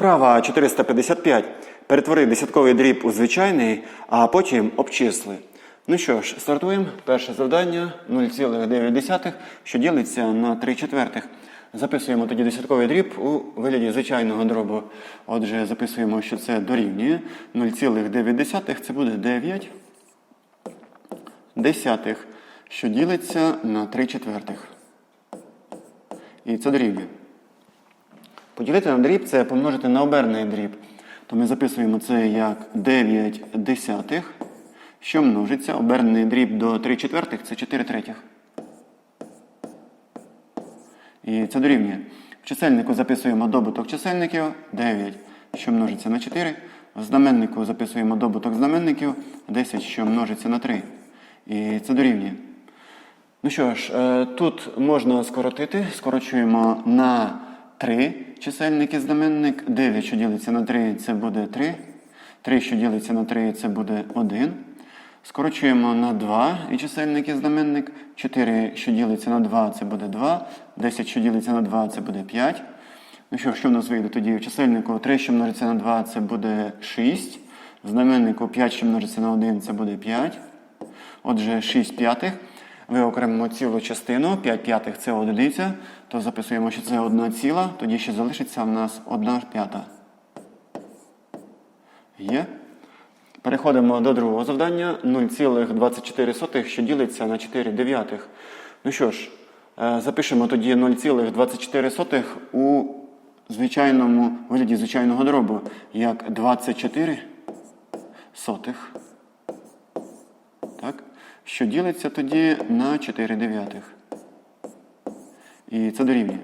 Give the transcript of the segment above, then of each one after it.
Вправа 455. Перетвори десятковий дріб у звичайний, а потім обчисли. Ну що ж, стартуємо. Перше завдання 0,9, що ділиться на 3 четвертих. Записуємо тоді десятковий дріб у вигляді звичайного дробу. Отже, записуємо, що це дорівнює 0,9, це буде 9 десятих, що ділиться на 3 четвертих. І це дорівнює. Поділити на дріб це помножити на оберний дріб. То ми записуємо це як 9 десятих, що множиться. Обернений дріб до 3 четвертих це 4 третіх. І це дорівнює. В чисельнику записуємо добуток чисельників 9, що множиться на 4. В знаменнику записуємо добуток знаменників 10, що множиться на 3. І це дорівнює. Ну що ж, е, тут можна скоротити. Скорочуємо на 3 чисельники знаменник. 9, що ділиться на 3, це буде 3. 3, що ділиться на 3, це буде 1. Скорочуємо на 2 і чисельник і знаменник. 4, що ділиться на 2, це буде 2. 10, що ділиться на 2, це буде 5. Ну що, що в нас вийде тоді? В чисельнику 3, що множиться на 2, це буде 6. В знаменнику 5, що множиться на 1, це буде 5. Отже, 6 п'ятих. Виокремимо цілу частину, 5 п'ятих це одиниця, то записуємо, що це 1 ціла, тоді ще залишиться в нас 1 п'ята. Є. Переходимо до другого завдання. 0,24, що ділиться на 4 дев'ятих. Ну що ж, е, запишемо тоді 0,24 у звичайному вигляді звичайного дробу, як 24 сотих. Що ділиться тоді на 4 дев'ятих. І це дорівнює.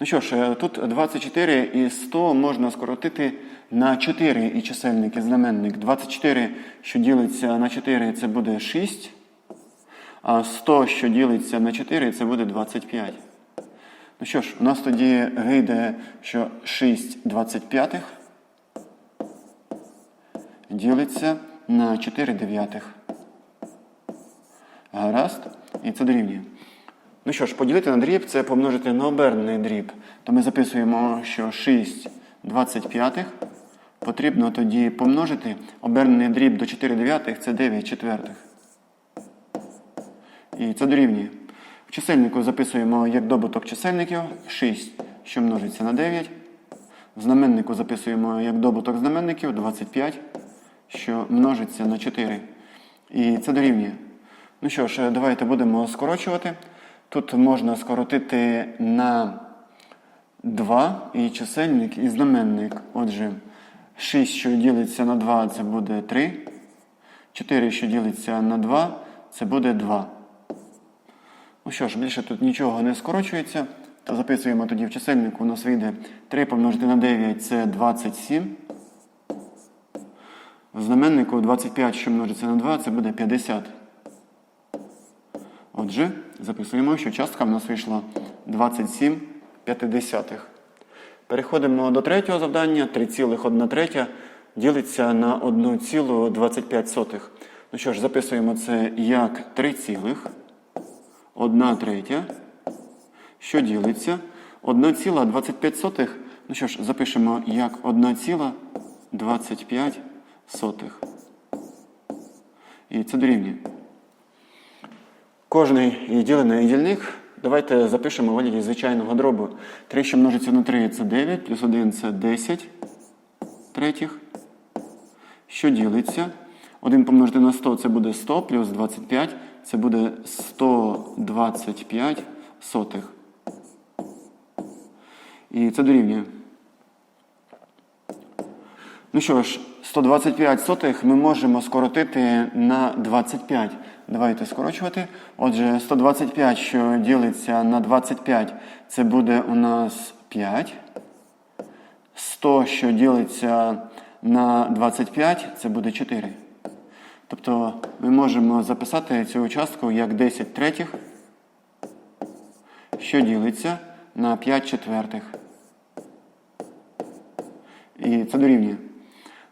Ну що ж, е, тут 24 і 100 можна скоротити на 4 і чисельник і знаменник. 24, що ділиться на 4, це буде 6. А 100, що ділиться на 4, це буде 25. Ну що ж, у нас тоді вийде, що 6 25 ділиться на 4 дев'ятих. Гаразд. І це дорівнює. Ну що ж, поділити на дріб це помножити на обернений дріб. То ми записуємо, що 6 25 потрібно тоді помножити. Обернений дріб до 4 дев'ятих це 9 четвертих. І це дорівнює. В чисельнику записуємо як добуток чисельників 6, що множиться на 9. В знаменнику записуємо як добуток знаменників 25, що множиться на 4. І це дорівнює. Ну що ж, давайте будемо скорочувати. Тут можна скоротити на 2 і чисельник, і знаменник. Отже, 6, що ділиться на 2, це буде 3. 4, що ділиться на 2, це буде 2. Ну що ж, більше тут нічого не скорочується. То записуємо тоді в чисельнику, у нас вийде 3 помножити на 9 це 27. В знаменнику 25, що множиться на 2, це буде 50. Отже, записуємо, що частка в нас вийшла 27 п'ятидесятих. Переходимо до третього завдання. 3,1 третя ділиться на 1,25. Ну що ж, записуємо це як 3,1 третя, що ділиться 1,25. Ну що ж, запишемо як 1,25. І це дорівнює. Кожний ділений дільник давайте запишемо вигляді звичайного дробу. 3, що множиться на 3, це 9, плюс 1 це 10 третіх. Що ділиться? 1 помножити на 100 це буде 100, плюс 25 це буде 125 сотих. І це дорівнює. Ну що ж, 125 сотих ми можемо скоротити на 25. Давайте скорочувати. Отже, 125, що ділиться на 25, це буде у нас 5. 100, що ділиться на 25, це буде 4. Тобто ми можемо записати цю частку як 10 третіх, що ділиться на 5 четвертих. І це дорівнює.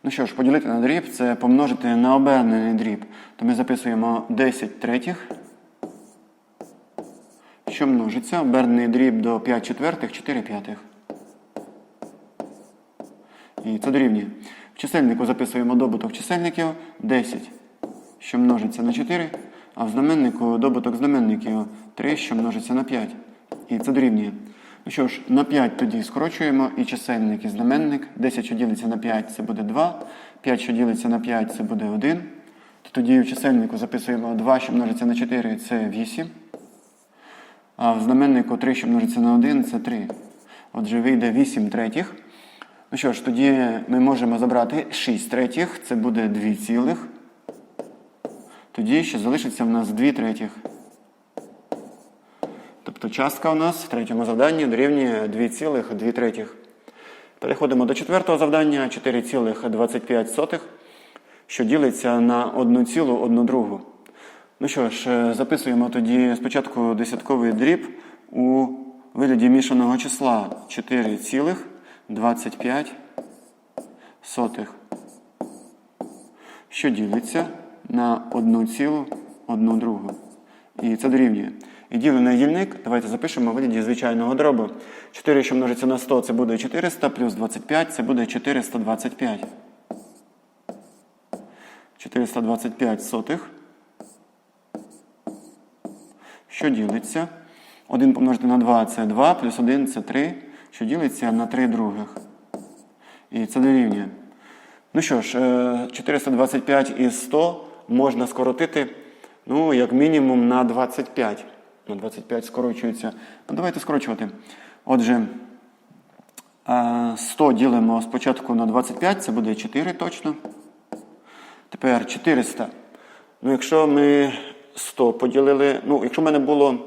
Ну що ж, поділити на дріб це помножити на обернений дріб. То ми записуємо 10 третіх, що множиться. Обернений дріб до 5 четвертих, 4 п'ятих. І це дорівнює. В чисельнику записуємо добуток чисельників 10, що множиться на 4, а в знаменнику добуток знаменників 3, що множиться на 5. І це дорівнює. Ну що ж, на 5 тоді скорочуємо і чисельник, і знаменник. 10, що ділиться на 5, це буде 2. 5, що ділиться на 5, це буде 1. Тоді в чисельнику записуємо 2, що множиться на 4, це 8. А в знаменнику 3, що множиться на 1, це 3. Отже, вийде 8 третіх. Ну що ж, тоді ми можемо забрати 6 третіх, це буде 2 цілих. Тоді ще залишиться в нас 2 третіх. Тобто частка у нас в третьому завданні дорівнює 2,2 третіх. Переходимо до четвертого завдання 4,25, що ділиться на 1,1 другу. Ну що ж, е, записуємо тоді спочатку десятковий дріб у вигляді мішаного числа 4,25, що ділиться на 1,1 другу. І це дорівнює. І ділений дільник, давайте запишемо у вигляді звичайного дробу. 4, що множиться на 100, це буде 400, плюс 25, це буде 425. 425 сотих. Що ділиться? 1 помножити на 2 це 2, плюс 1 це 3, що ділиться на 3 других. І це дорівнює. Ну що ж, е, 425 із 100 можна скоротити, ну, як мінімум, на 25. На 25 скорочується. Ну, давайте скорочувати. Отже, е, 100 ділимо спочатку на 25, це буде 4 точно. Тепер 400. Ну, якщо ми 100 поділили, ну, якщо в мене було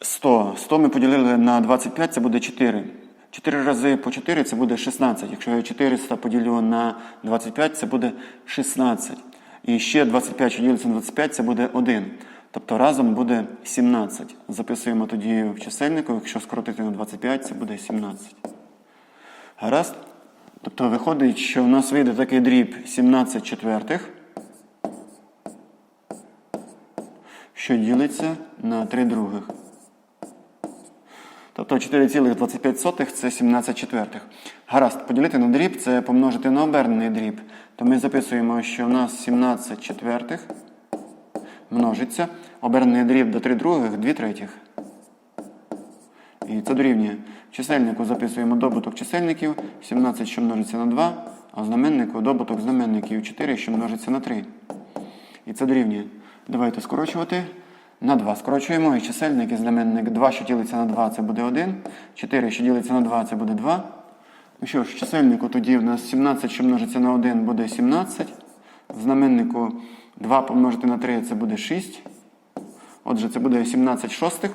100, 100 ми поділили на 25, це буде 4. 4 рази по 4 це буде 16. Якщо я 400 поділю на 25, це буде 16. І ще 25, що ділиться на 25, це буде 1. Тобто разом буде 17. Записуємо тоді в чисельнику, якщо скоротити на 25, це буде 17. Гаразд? Тобто виходить, що у нас вийде такий дріб 17 четвертих, що ділиться на 3 других. Тобто 4,25 це 17 четвертих. Гаразд, поділити на дріб це помножити на обернений дріб. То ми записуємо, що у нас 17 четвертих множиться. Обернений дріб до 3 других 2 третіх. І це дорівнює. Чисельнику записуємо добуток чисельників 17, що множиться на 2, а знаменнику добуток знаменників 4, що множиться на 3. І це дорівнює. Давайте скорочувати. На 2 скорочуємо. І чисельник і знаменник 2, що ділиться на 2, це буде 1. 4, що ділиться на 2, це буде 2. Ну що ж, чисельнику тоді в нас 17, що множиться на 1, буде 17. В знаменнику 2 помножити на 3 це буде 6. Отже, це буде 17 шостих.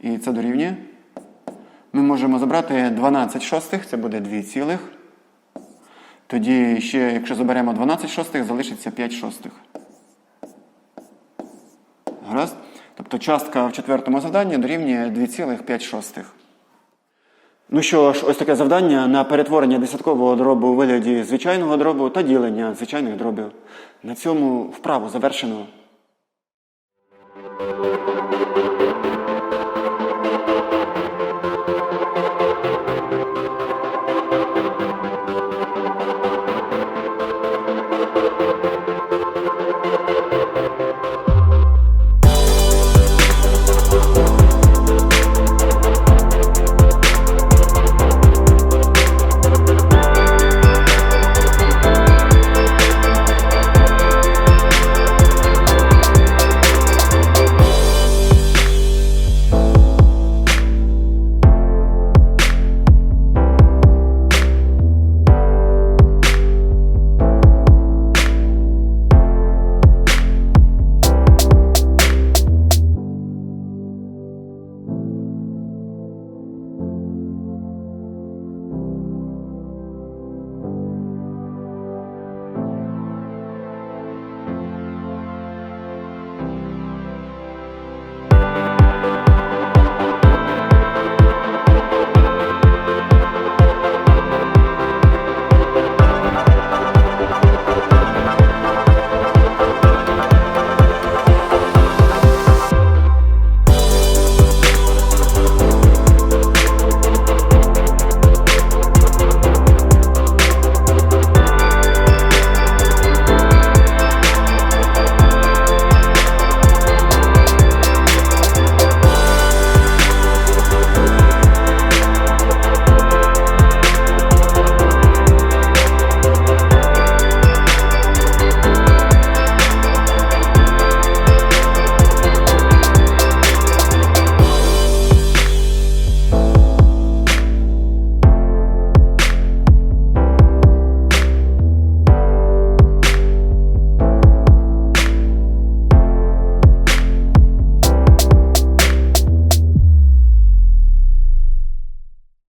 І це дорівнює. Ми можемо забрати 12 шостих, це буде 2 цілих. Тоді ще, якщо заберемо 12 шостих, залишиться 5 шостих. Гаразд? Тобто частка в четвертому завданні дорівнює 2,5 шостих. Ну що ж, ось таке завдання на перетворення десяткового дробу у вигляді звичайного дробу та ділення звичайних дробів. На цьому вправу завершено.